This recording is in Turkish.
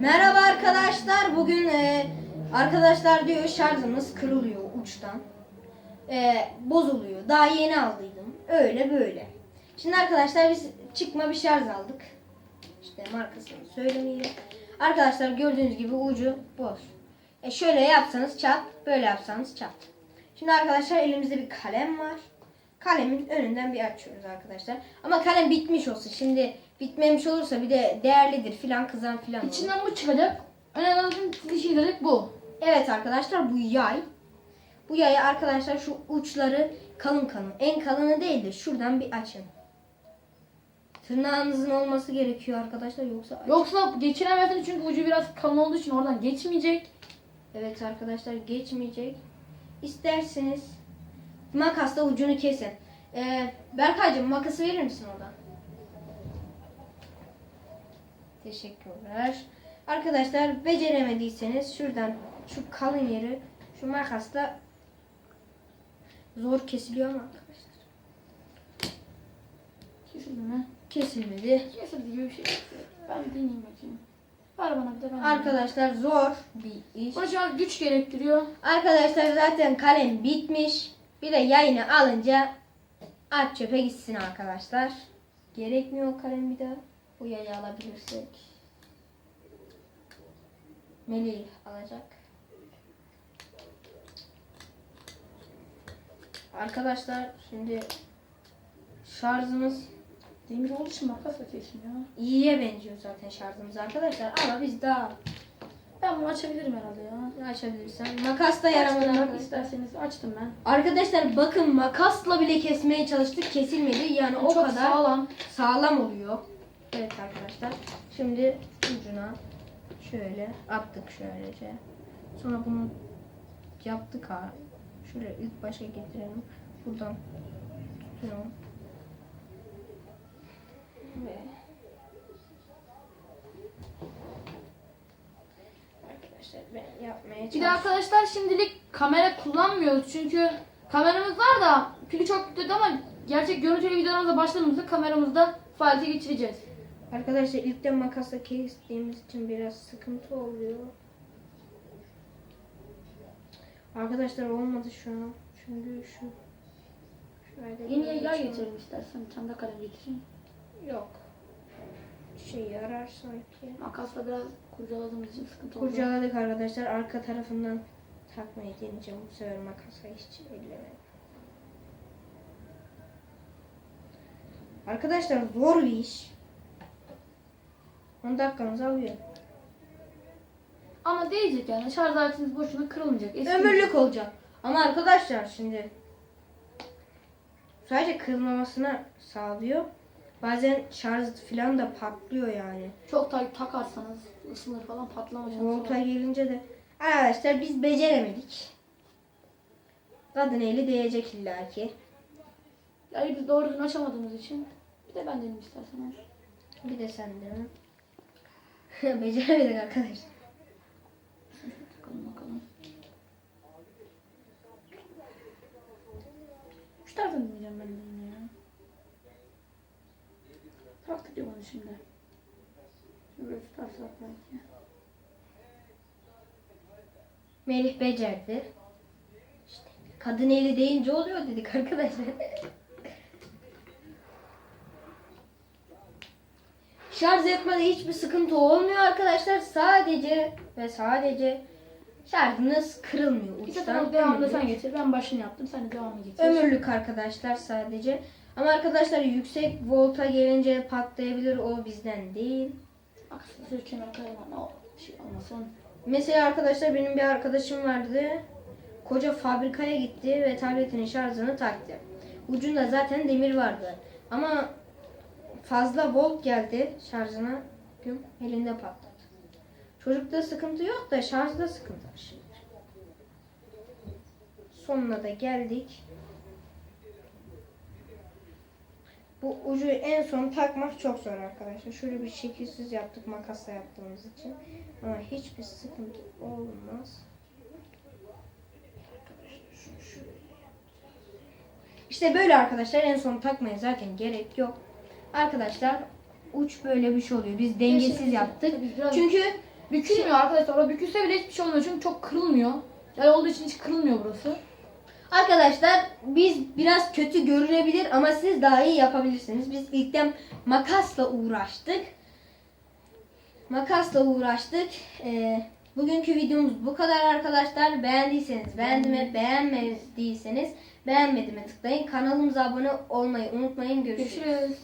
Merhaba arkadaşlar. Bugün e, arkadaşlar diyor şarjımız kırılıyor uçtan. E, bozuluyor. Daha yeni aldıydım. Öyle böyle. Şimdi arkadaşlar biz çıkma bir şarj aldık. İşte markasını söylemeyeyim. Arkadaşlar gördüğünüz gibi ucu boş. E şöyle yapsanız çat, böyle yapsanız çat. Şimdi arkadaşlar elimizde bir kalem var. Kalemin önünden bir açıyoruz arkadaşlar. Ama kalem bitmiş olsa şimdi bitmemiş olursa bir de değerlidir filan kızan filan olur. İçinden bu çıkacak. Önemli olan dişi direkt bu. Evet arkadaşlar bu yay. Bu yayı arkadaşlar şu uçları kalın kalın. En kalını değil de şuradan bir açın. Tırnağınızın olması gerekiyor arkadaşlar yoksa aç- Yoksa geçiremezsin çünkü ucu biraz kalın olduğu için oradan geçmeyecek. Evet arkadaşlar geçmeyecek. İsterseniz makasla ucunu kesin. Ee, Berkaycığım makası verir misin oradan? Teşekkürler. Arkadaşlar beceremediyseniz şuradan şu kalın yeri şu makasla zor kesiliyor ama arkadaşlar. Kesildi mi? Kesilmedi. Kesildi gibi bir şey. Ben deneyeyim bakayım. Ver bana bir de ben. Arkadaşlar zor bir iş. An güç gerektiriyor. Arkadaşlar zaten kalem bitmiş. Bir de yayını alınca at çöpe gitsin arkadaşlar. Gerekmiyor kalem bir daha. Bu yayı alabilirsek. Melih alacak. Arkadaşlar şimdi şarjımız Demir olduğu için makasla kesmiyor. iyiye benziyor zaten şarjımız arkadaşlar ama biz daha Ben bunu açabilirim herhalde ya. açabilirsen makas da yaramadı bak isterseniz açtım ben. Arkadaşlar bakın makasla bile kesmeye çalıştık kesilmedi yani o Çok kadar sağlam. sağlam oluyor. Evet arkadaşlar. Şimdi ucuna şöyle attık şöylece. Sonra bunu yaptık ha. Şuraya ilk başa getirelim. Buradan tutuyorum. Ve Arkadaşlar ben yapmaya Bir de çalışıyorum. arkadaşlar şimdilik kamera kullanmıyoruz çünkü kameramız var da pili çok kötü ama gerçek görüntülü videolarımıza başladığımızda kameramızda faaliyete geçireceğiz. Arkadaşlar ilkten makasla kestiğimiz için biraz sıkıntı oluyor. Arkadaşlar olmadı şu an. Çünkü şu şöyle Yeni yay getirelim istersen. De kalem getireyim. Yok. Şey yarar sanki. Makasla biraz kurcaladığımız için sıkıntı oldu. Kurcaladık arkadaşlar. Arka tarafından takmayı deneyeceğim. Bu sefer makasa hiç ellemedim. Arkadaşlar zor bir iş. 10 dakikanızı alıyor. Ama değecek yani. Şarj aletiniz boşuna kırılmayacak. Eski Ömürlük olacak. Ama arkadaşlar şimdi sadece kırılmamasına sağlıyor. Bazen şarj falan da patlıyor yani. Çok tak takarsanız ısınır falan patlama şansı Volta gelince de arkadaşlar biz beceremedik. Kadın eli değecek illaki. Yani biz doğru düzgün açamadığımız için bir de ben deneyim istersen. Bir de sen de. Beceremedik arkadaşlar. Bakalım bakalım. Şu taraftan deneyeceğim ben de yine ya. Taktık ya bunu şimdi. Şöyle tutarsak belki. Melih becerdi. İşte kadın eli deyince oluyor dedik arkadaşlar. Şarj etmede hiçbir sıkıntı olmuyor arkadaşlar. Sadece ve sadece şarjınız kırılmıyor uçtan. Ömürlük. sen getir. Ben başını yaptım. Sen de devamını getir. Ömürlük arkadaşlar sadece. Ama arkadaşlar yüksek volta gelince patlayabilir. O bizden değil. Aksine sür kenar kayma. O şey olmasın. Mesela arkadaşlar benim bir arkadaşım vardı. Koca fabrikaya gitti ve tabletinin şarjını taktı. Ucunda zaten demir vardı. Ama fazla volt geldi şarjına. Güm elinde patladı. Çocukta sıkıntı yok da şarjda sıkıntı var şimdi. Sonuna da geldik. Bu ucu en son takmak çok zor arkadaşlar. Şöyle bir şekilsiz yaptık makasla yaptığımız için. Ama hiçbir sıkıntı olmaz. İşte böyle arkadaşlar en son takmaya zaten gerek yok. Arkadaşlar uç böyle bir şey oluyor. Biz dengesiz yaptık. Biraz- Çünkü Bükülmüyor arkadaşlar. O bükülse bile hiçbir şey olmuyor çünkü çok kırılmıyor. Yani olduğu için hiç kırılmıyor burası. Arkadaşlar biz biraz kötü görünebilir ama siz daha iyi yapabilirsiniz. Biz ilkten makasla uğraştık. Makasla uğraştık. Ee, bugünkü videomuz bu kadar arkadaşlar. Beğendiyseniz beğendime, beğenmediyseniz beğenmedime tıklayın. Kanalımıza abone olmayı unutmayın. Görüşürüz. Görüşürüz.